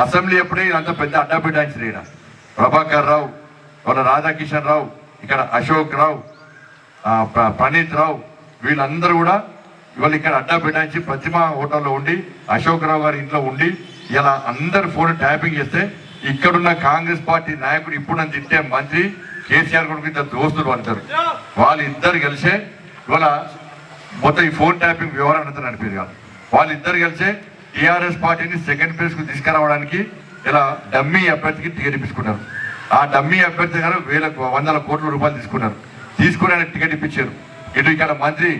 Assembly ఎప్పుడే అంత పెద్ద అడ్డా బిడ్డాయించారు ఈయన ప్రభాకర్ రావు వాళ్ళ రాధాకిషన్ రావు ఇక్కడ అశోక్ రావు ప్రణీత్ రావు వీళ్ళందరూ కూడా ఇవాళ ఇక్కడ అడ్డా పెట్టాయించి ప్రతిమ హోటల్లో ఉండి అశోక్ రావు గారి ఇంట్లో ఉండి ఇలా అందరు ఫోన్ ట్యాపింగ్ చేస్తే ఇక్కడున్న కాంగ్రెస్ పార్టీ నాయకుడు ఇప్పుడు నన్ను తింటే మంత్రి కేసీఆర్ కొడుకు ఇద్దరు దోస్తులు అంటారు. వాళ్ళిద్దరు కలిసే ఇవాళ మొత్తం ఈ ఫోన్ ట్యాపింగ్ వివరణ అంతా నడిపేది కాదు. వాళ్ళిద్దరు కలిసే టీఆర్ఎస్ పార్టీని సెకండ్ ప్లేస్కు తీసుకురావడానికి ఇలా డమ్మీ అభ్యర్థికి టికెట్ ఇప్పించుకున్నారు. ఆ డమ్మీ అభ్యర్థి గారు వేల వందల కోట్ల రూపాయలు తీసుకున్నారు. తీసుకుని ఆయన టికెట్ ఇప్పించారు. ఇటు ఇక్కడ మంత్రి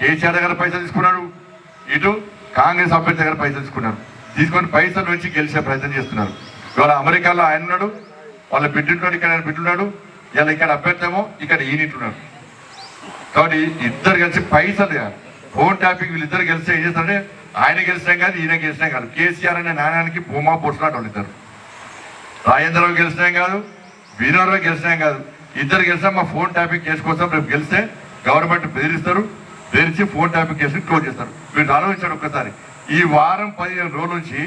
కేసీఆర్ దగ్గర పైసలు తీసుకున్నాడు. ఇటు కాంగ్రెస్ అభ్యర్థి దగ్గర పైసలు తీసుకున్నారు. తీసుకొని పైసలు నుంచి గెలిచే ప్రయత్నం చేస్తున్నారు. ఇవాళ అమెరికాలో ఆయన ఉన్నాడు. వాళ్ళ బిడ్డున్నాడు ఇక్కడ ఆయన బిడ్డున్నాడు ఇలా ఇక్కడ అభ్యర్థి ఏమో ఇక్కడ ఈయనిట్టున్నాడు కాబట్టి ఇద్దరు కలిసి పైసలు ఫోన్ ట్యాపింగ్ వీళ్ళిద్దరు కలిసి ఏం చేస్తారంటే ఆయన గెలిచినాం కాదు ఈయన గెలిచినాం కాదు. కేసీఆర్ అనే నాణ్యానికి భూమా పొడుచులాట వాళ్ళు ఇద్దరు. రాజేంద్రరావు గెలిచినాం కాదు వీరరావు గెలిచినాం కాదు. ఇద్దరు గెలిచినా మా ఫోన్ టాపిక్ కేసు కోసం రేపు గెలిస్తే గవర్నమెంట్ బెదిరిస్తారు బెదిరించి ఫోన్ టాపిక్ కేసు క్లోజ్ చేస్తారు. వీళ్ళు ఆలోచించాడు ఒక్కసారి. ఈ వారం పదిహేను రోజుల నుంచి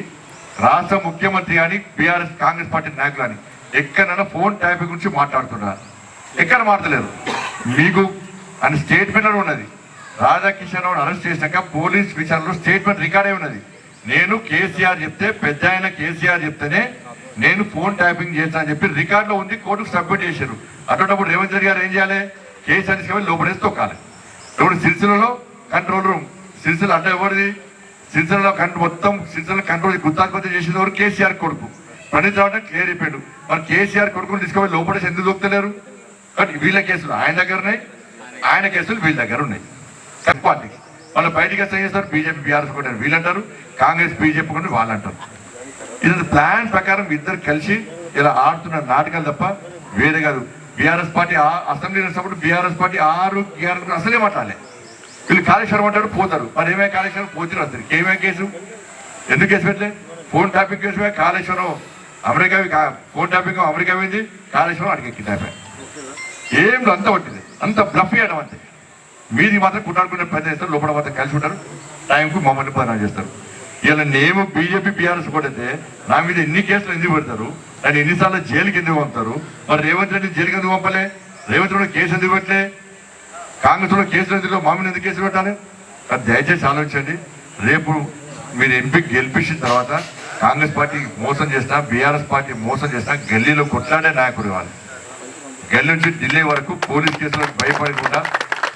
రాష్ట్ర ముఖ్యమంత్రి కానీ బీఆర్ఎస్ కాంగ్రెస్ పార్టీ నాయకులు కానీ ఎక్కడైనా ఫోన్ టాపిక్ గురించి మాట్లాడుతున్నారు. ఎక్కడ మాట్లాడలేరు మీకు అని స్టేట్మెంట్ ఉన్నది. రాధాకిషన్ రావు అరెస్ట్ చేసినాక పోలీస్ విచారణలో స్టేట్మెంట్ రికార్డే ఉన్నది. నేను కేసీఆర్ చెప్తే పెద్ద ఆయన కేసీఆర్ చెప్తేనే నేను ఫోన్ ట్యాపింగ్ చేస్తాను అని చెప్పి రికార్డులో ఉంది కోర్టుకు సబ్మిట్ చేశారు. అటువంటిప్పుడు రేవంత్ రెడ్డి గారు ఏం చేయాలి? కేసీఆర్ తీసుకెళ్ళి లోపడేసి తొక్కాలి. ఇప్పుడు సిరిసిల్లలో కంట్రోల్ రూమ్ సిరిసిల్ల అంటే ఎవరిది? సిరిసిల్లలో కంట్రోల్ మొత్తం సిరిసిల్ల కంట్రోల్ గుత్తాధిపతి చేసిన ఎవరు? కేసీఆర్ కొడుకు. ప్రణీత్ రావు అంటే క్లియర్ అయిపోయాడు మరి కేసీఆర్ కొడుకుని తీసుకెళ్ళి లోపడేసి ఎందుకు దొక్కుతలేరు కానీ వీళ్ళ కేసులు ఆయన దగ్గర ఉన్నాయి. ఆయన కేసులు వీళ్ళ దగ్గర ఉన్నాయి. పార్టీకి వాళ్ళు బయటికి వస్తే ఏం చేస్తారు? బీజేపీ బీఆర్ఎస్ కూడా వీళ్ళంటారు. కాంగ్రెస్ బీజేపీ కూడా వాళ్ళు అంటారు ఇది ప్లాన్ ప్రకారం ఇద్దరు కలిసి ఇలా ఆడుతున్న నాటకాలు తప్ప వేరే కాదు. బీఆర్ఎస్ పార్టీ ఆ- అసెంబ్లీ వచ్చినప్పుడు బీఆర్ఎస్ పార్టీ ఆరు బీఆర్ఎస్ అసలే మాట్లాడలే. వీళ్ళు కాళేశ్వరం అంటారు పోతారు. మరి ఏమే కాళేశ్వరం? పోతున్నారు అందరికి ఏమే కేసు? ఎందుకు కేసు పెట్టలే? Phone tapping case Kaleshwaram America phone tapping America పోయింది కాళేశ్వరం అడిగి కిడ్నాప్ ఏం అంత పట్టింది అంత బ్లఫ్ చేయడం అంతే మీది మాత్రం కుట్టాడుకునే పెద్ద చేస్తారు లోపల మాత్రం కలిసి ఉంటారు. టైంకు మమ్మల్ని పని చేస్తారు. ఇలా నేను బీజేపీ బీఆర్ఎస్ పడితే నా మీద ఎన్ని కేసులు ఎందుకు పెడతారు? నన్ను ఎన్నిసార్లు జైలుకి ఎందుకు పంపుతారు? మరి రేవంత్ రెడ్డి జైలుకి ఎందుకు పంపలే? రేవంత్ రెడ్డి కేసు ఎందుకు పెట్టలే? కాంగ్రెస్లో కేసులు ఎందుకు మా మీద ఎందుకు కేసు పెట్టాలి? అది దయచేసి ఆలోచించండి. రేపు మీరు ఎంపీ గెలిపించిన తర్వాత కాంగ్రెస్ పార్టీ మోసం చేసినా బీఆర్ఎస్ పార్టీ మోసం చేసినా గల్లీలో కొట్లాడే నాయకుడు ఇవ్వాలి గల్లీ నుంచి ఢిల్లీ వరకు పోలీస్ కేసులకు భయపడకుండా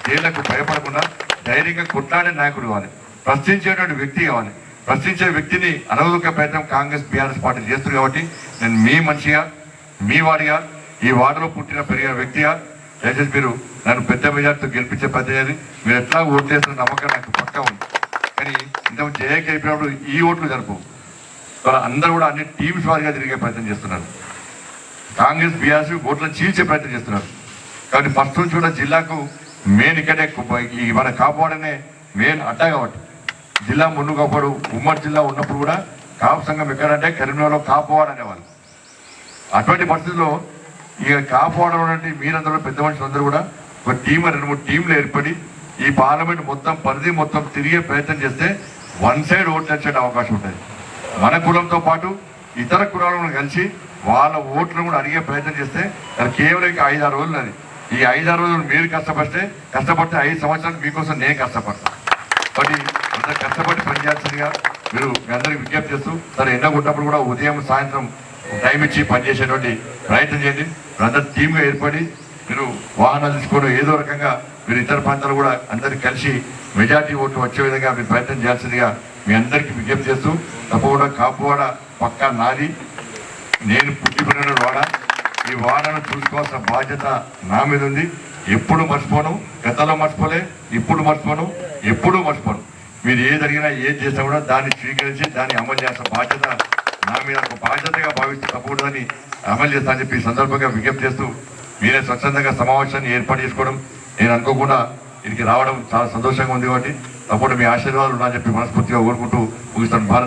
జైళ్ళకు భయపడకుండా ధైర్యంగా కొట్లాడే నాయకుడు కావాలి. ప్రశ్నించేటువంటి వ్యక్తి కావాలి. ప్రశ్నించే వ్యక్తిని అనవదుక ప్రయత్నం కాంగ్రెస్ బీఆర్ఎస్ పార్టీ చేస్తుంది కాబట్టి నేను మీ మనిషిగా మీ వాడిగా ఈ వార్డులో పుట్టిన పెరిగిన వ్యక్తిగా దయచేసి మీరు నన్ను పెద్ద మెజార్టీతో గెలిపించే పద్ధతి మీరు ఎట్లా ఓట్లు చేస్తున్న నమ్మకం నాకు పక్క ఉంది. కానీ ఇంత జయకి అయిపోయినప్పుడు ఈ ఓట్లు జరుపు అందరూ కూడా అన్ని టీమ్స్ వారిగా తిరిగే ప్రయత్నం చేస్తున్నారు. కాంగ్రెస్ బీఆర్ఎస్ ఓట్లను చీల్చే ప్రయత్నం చేస్తున్నారు. కాబట్టి ఫస్ట్ నుంచి కూడా జిల్లాకు మెయిన్ ఇక్కడే మన కాపాడనే మెయిన్ అడ్డా కాబట్టి. జిల్లా ముందు కాపాడు ఉమ్మడి జిల్లా ఉన్నప్పుడు కూడా కాపు సంఘం ఎక్కడంటే కరీంనగర్లో కాపువాడ అనేవాళ్ళు అటువంటి పరిస్థితుల్లో ఇక కాపాడడం అంటే మీరందరూ పెద్ద మనుషులు అందరూ కూడా ఒక టీం రెండు మూడు టీంలు ఏర్పడి ఈ పార్లమెంట్ మొత్తం పరిధి మొత్తం తిరిగే ప్రయత్నం చేస్తే వన్ సైడ్ ఓట్లు వచ్చే అవకాశం ఉంటుంది. మన కులంతో పాటు ఇతర కులాలను కలిసి వాళ్ళ ఓట్లను కూడా అడిగే ప్రయత్నం చేస్తే కేవలం ఐదు ఐదారు రోజులు అది ఈ ఐదారు రోజులు మీరు కష్టపడితే కష్టపడితే ఐదు సంవత్సరాలు మీకోసం నేను కష్టపడతాను కాబట్టి అంత కష్టపడి పనిచేయాల్సిందిగా మీరు మీ అందరికి విజ్ఞప్తి చేస్తూ సరే ఎండ కూడా ఉదయం సాయంత్రం టైం ఇచ్చి పనిచేసేటువంటి ప్రయత్నం చేయండి. మీరందరూ టీమ్గా ఏర్పడి మీరు వాహనాలు తీసుకోవడం ఏదో రకంగా మీరు ఇతర ప్రాంతాలు కూడా అందరికి కలిసి మెజార్టీ ఓట్లు వచ్చే విధంగా మీరు ప్రయత్నం చేయాల్సిందిగా మీ అందరికీ విజ్ఞప్తి చేస్తూ తప్పకుండా కాపువాడ పక్కా నాది. నేను పుట్టిపోయిన వాడ. ఈ వాడను చూసుకోవాల్సిన బాధ్యత నా మీద ఉంది. ఎప్పుడు మర్చిపోను. గతంలో మర్చిపోలే ఇప్పుడు మర్చిపోను ఎప్పుడు మర్చిపోను. మీరు ఏది అడిగినా ఏది చేసినా కూడా దాన్ని స్వీకరించి దాన్ని అమలు చేయాల్సిన బాధ్యత నా మీద ఒక బాధ్యతగా భావిస్తూ తప్పకూడదని అమలు చేస్తానని చెప్పి సందర్భంగా విజ్ఞప్తి చేస్తూ మీరే స్వచ్ఛందంగా సమావేశాన్ని ఏర్పాటు చేసుకోవడం నేను అనుకోకుండా ఇక్కడికి రావడం చాలా సంతోషంగా ఉంది కాబట్టి తప్పకుండా మీ ఆశీర్వాదాలు ఉన్నాయని చెప్పి మనస్ఫూర్తిగా కోరుకుంటూ ముగిస్తాను. భారత్